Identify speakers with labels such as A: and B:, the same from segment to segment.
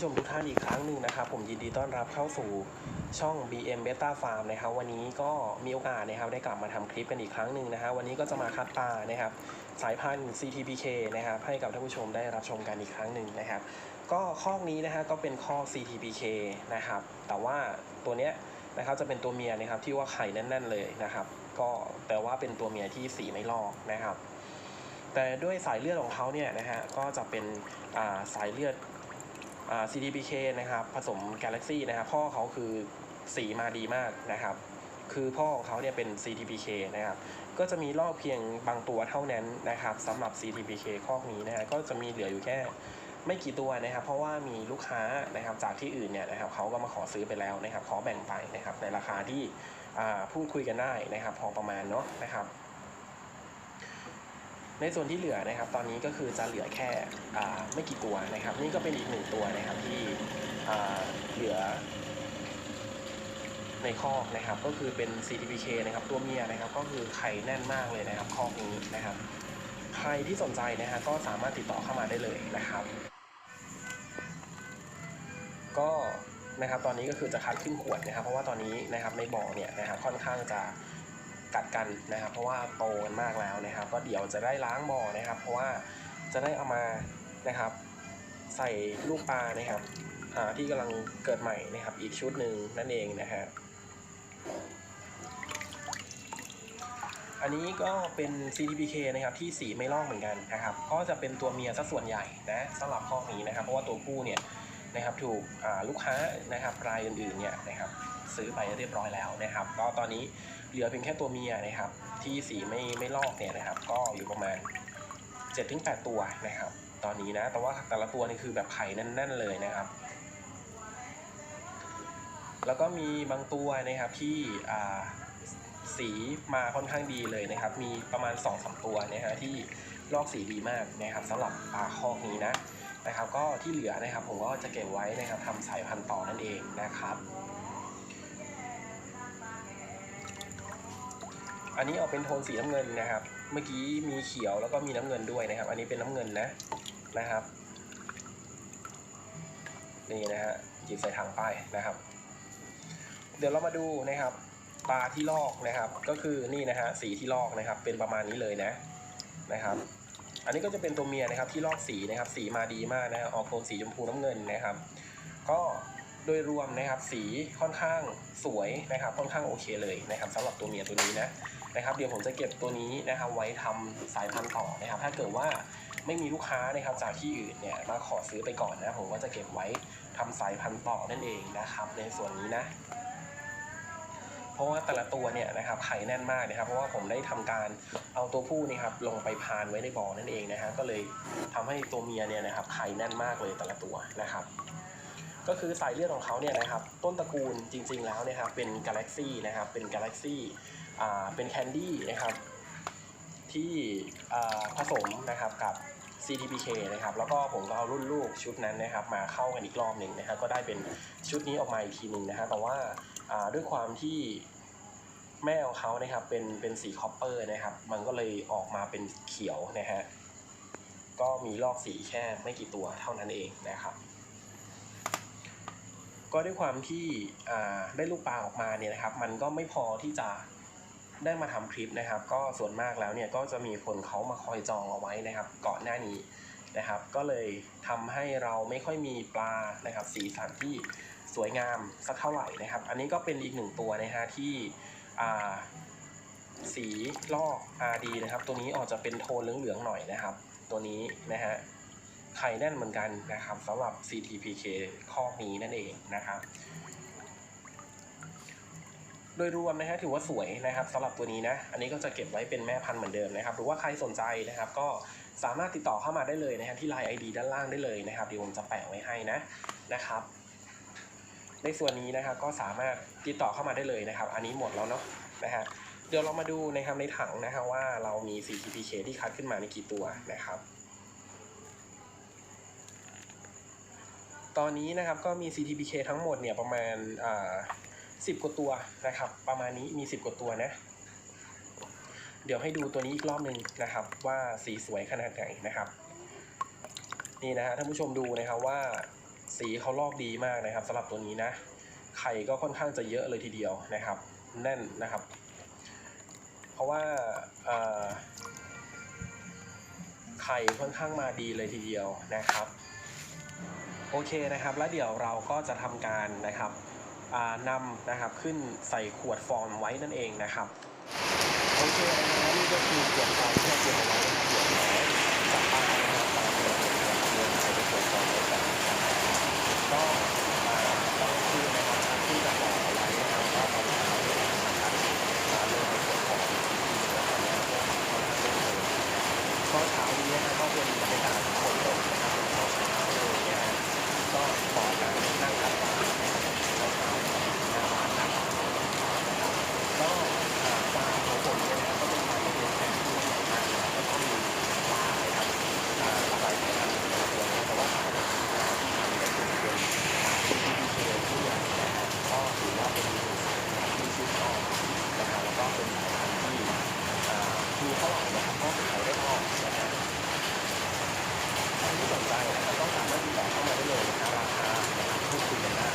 A: ผู้ชมทุกท่านอีกครั้งหนึ่งนะครับ ผมยินดีต้อนรับเข้าสู่ช่อง BM Beta Farm นะครับวันนี้ก็มีโอกาสนะครับได้กลับมาทำคลิปกันอีกครั้งหนึ่งนะฮะวันนี้ก็จะมาคัดปลานะครับสายพันธุ์ CTPK นะครับให้กับท่านผู้ชมได้รับชมกันอีกครั้งหนึ่งนะครับ ก็คอนี้นะฮะก็เป็นคอ CTPK นะครับแต่ว่าตัวเนี้ยนะครับจะเป็นตัวเมียนะครับที่ว่าไข่แน่น ๆเลยนะครับ ก็แต่ว่าเป็นตัวเมียที่สีไม่ลอกนะครับ แต่ด้วยสายเลือดของเขาเนี่ยนะฮะก็จะเป็นอ่าสายเลือด CTPK นะครับผสม Galaxy นะครับพ่อเขาคือสีมาดีมากนะครับ คือพ่อของเขาเนี่ยเป็น CTPK นะครับ ก็จะมีลอกเพียงบางตัวเท่านั้นนะครับสำหรับ CTPK คอกนี้นะฮะก็จะมีเหลืออยู่แค่ไม่กี่ตัวนะครับ เพราะว่ามีลูกค้านะครับจากที่อื่นเนี่ยนะครับเขาก็มาขอซื้อไปแล้วนะครับขอแบ่งไปนะครับในราคาที่พูดคุยกันได้นะครับ พอประมาณเนาะนะครับ ในส่วนที่เหลือนะครับ ตอนนี้ก็คือจะเหลือแค่ไม่กี่ตัวนะครับ นี่ก็เป็นอีกหนึ่งตัวนะครับที่เหลือในคอกนะครับ ก็คือเป็น CTPK นะครับ ตัวเมียนะครับ ก็คือไข่แน่นมากเลยนะครับคอกนี้นะครับ ใครที่สนใจนะฮะก็สามารถติดต่อเข้ามาได้เลยนะครับ ก็นะครับตอนนี้ก็คือจะคัดขึ้นขวดนะครับ เพราะว่าตอนนี้นะครับในบ่อเนี่ยนะครับค่อนข้างจะ กัดกันนะครับ เพราะว่าโตกันมากแล้วนะครับ ก็เดี๋ยวจะได้ล้างบ่อนะครับ เพราะว่าจะได้เอามานะครับ ใส่ลูกปลานะครับอ่าที่กำลังเกิดใหม่นะครับ อีกชุดหนึ่งนั่นเองนะฮะอันนี้ก็เป็น CTPK นะครับที่สีไม่ลอกเหมือนกันนะครับ ก็จะเป็นตัวเมียซะส่วนใหญ่นะสำหรับข้อนี้นะครับ เพราะว่าตัวผู้เนี่ยนะครับถูกลูกค้านะครับรายอื่นๆเนี่ยนะครับ ซื้อไปเรียบร้อยแล้วนะครับ ก็ตอนนี้เหลือเพียงแค่ตัวเมียนะครับ ที่สีไม่ไม่ลอกเนี่ยนะครับ ก็อยู่ประมาณ 7-8 ตัวนะครับ ตอนนี้นะ แต่ว่าแต่ละตัวนี่คือแบบไข่แน่น ๆ เลยนะครับ แล้วก็มีบางตัวนะครับที่อ่าสีมาค่อนข้างดีเลยนะครับ มีประมาณ2อสตัวนะฮะที่ลอกสีดีมากนะครับสำหรับปลาคอกนี้นะนะครับ ก็ที่เหลือนะครับผมก็จะเก็บไว้นะครับทำสายพันธุ์ต่อนั่นเองนะครับ อันนี้ออกเป็นโทนสีน้ำเงินนะครับ เมื่อกี้มีเขียวแล้วก็มีน้ำเงินด้วยนะครับ อันนี้เป็นน้ำเงินนะนะครับนี่นะฮะหยิบใส่ถังไปนะครับ เดี๋ยวเรามาดูนะครับปลาที่ลอกนะครับ ก็คือนี่นะฮะสีที่ลอกนะครับ เป็นประมาณนี้เลยนะนะครับ อันนี้ก็จะเป็นตัวเมียนะครับที่ลอกสีนะครับ สีมาดีมากนะออกโทนสีชมพูน้ำเงินนะครับ ก็โดยรวมนะครับสีค่อนข้างสวยนะครับ ค่อนข้างโอเคเลยนะครับสำหรับตัวเมียตัวนี้นะ นะครับ เดี๋ยวผมจะเก็บตัวนี้นะครับไว้ทำสายพันธุ์ต่อนะครับ ถ้าเกิดว่าไม่มีลูกค้านะครับจากที่อื่นเนี่ยมาขอซื้อไปก่อนนะผมก็จะเก็บไว้ทำสายพันธุ์ต่อนั่นเองนะครับ ในส่วนนี้นะ เพราะว่าแต่ละตัวเนี่ยนะครับไข่แน่นมากนะครับ เพราะว่าผมได้ทำการเอาตัวผู้นี่ครับลงไปพานไว้ในบ่อนั่นเองนะฮะก็เลยทำให้ตัวเมียเนี่ยนะครับไข่แน่นมากเลยแต่ละตัวนะครับ ก็คือสายเลือดของเขาเนี่ยนะครับต้นตระกูลจริง ๆ แล้วเนี่ยครับเป็นกาแล็กซี่นะครับเป็นกาแล็กซี่อ่าเป็นแคนดี้นะครับที่ผสมนะครับกับ CTPK นะครับแล้วก็ผมก็เอารุ่นลูกชุดนั้นนะครับมาเข้ากันอีกรอบหนึ่งนะครับก็ได้เป็นชุดนี้ออกมาอีกทีหนึ่งนะฮะแต่ว่าด้วยความที่แม่ของเขานะครับเป็นเป็นสีคอปเปอร์นะครับ มันก็เลยออกมาเป็นเขียวนะฮะก็มีลอกสีแค่ไม่กี่ตัวเท่านั้นเองนะครับ ก็ด้วยความที่ได้ลูกปลาออกมาเนี่ยนะครับ มันก็ไม่พอที่จะได้มาทำคลิปนะครับ ก็ส่วนมากแล้วเนี่ยก็จะมีคนเขามาคอยจองเอาไว้นะครับ ก่อนหน้านี้นะครับ ก็เลยทำให้เราไม่ค่อยมีปลานะครับ สีสันที่สวยงามสักเท่าไหร่นะครับ อันนี้ก็เป็นอีกหนึ่งตัวนะฮะที่สีลอก RD นะครับ ตัวนี้ออกจะเป็นโทนเหลืองๆหน่อยนะครับ ตัวนี้นะฮะ ไข่แน่นเหมือนกันนะครับสำหรับ CTPK ข้อนี้นั่นเองนะครับโดยรวมนะฮะถือว่าสวยนะครับสำหรับตัวนี้นะ อันนี้ก็จะเก็บไว้เป็นแม่พันธุ์เหมือนเดิมนะครับ หรือว่าใครสนใจนะครับ ก็สามารถติดต่อเข้ามาได้เลยนะฮะที่ Line ID ด้านล่างได้เลยนะครับเดี๋ยวผมจะแปะไว้ให้นะนะครับ ในส่วนนี้นะครับก็สามารถติดต่อเข้ามาได้เลยนะครับ อันนี้หมดแล้วเนาะนะฮะเดี๋ยวเรามาดูนะครับในถังนะฮะว่าเรามี CTPK ที่คัดขึ้นมาในกี่ตัวนะครับ ตอนนี้นะครับก็มี CTPK ทั้งหมดเนี่ยประมาณอ่าสิบกว่าตัวนะครับ ประมาณนี้มีสิบกว่าตัวนะ เดี๋ยวให้ดูตัวนี้อีกรอบหนึ่งนะครับ ว่าสีสวยขนาดไหนนะครับ นี่นะฮะท่านผู้ชมดูนะครับว่าสีเขาลอกดีมากนะครับสำหรับตัวนี้นะไข่ก็ค่อนข้างจะเยอะเลยทีเดียวนะครับ แน่นนะครับ เพราะว่าไข่ค่อนข้างมาดีเลยทีเดียวนะครับ โอเคนะครับ แล้วเดี๋ยวเราก็จะทำการนะครับนำนะครับขึ้นใส่ขวดฟอร์มไว้นั่นเองนะครับโอเคนะนี่ก็คือขวดฟอร์มเราเตรียมเอาไว้นะครับเดี๋ยวเราางนรัต้องสามารถติดต่อเข้ามาได้เลยนะรัาคาพูดคุยกันได้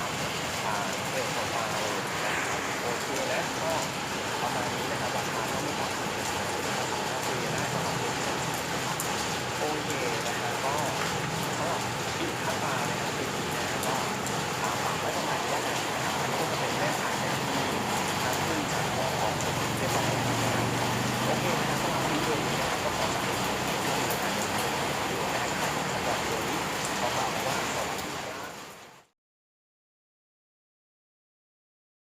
A: างทางเพจของเราโอเคนะก็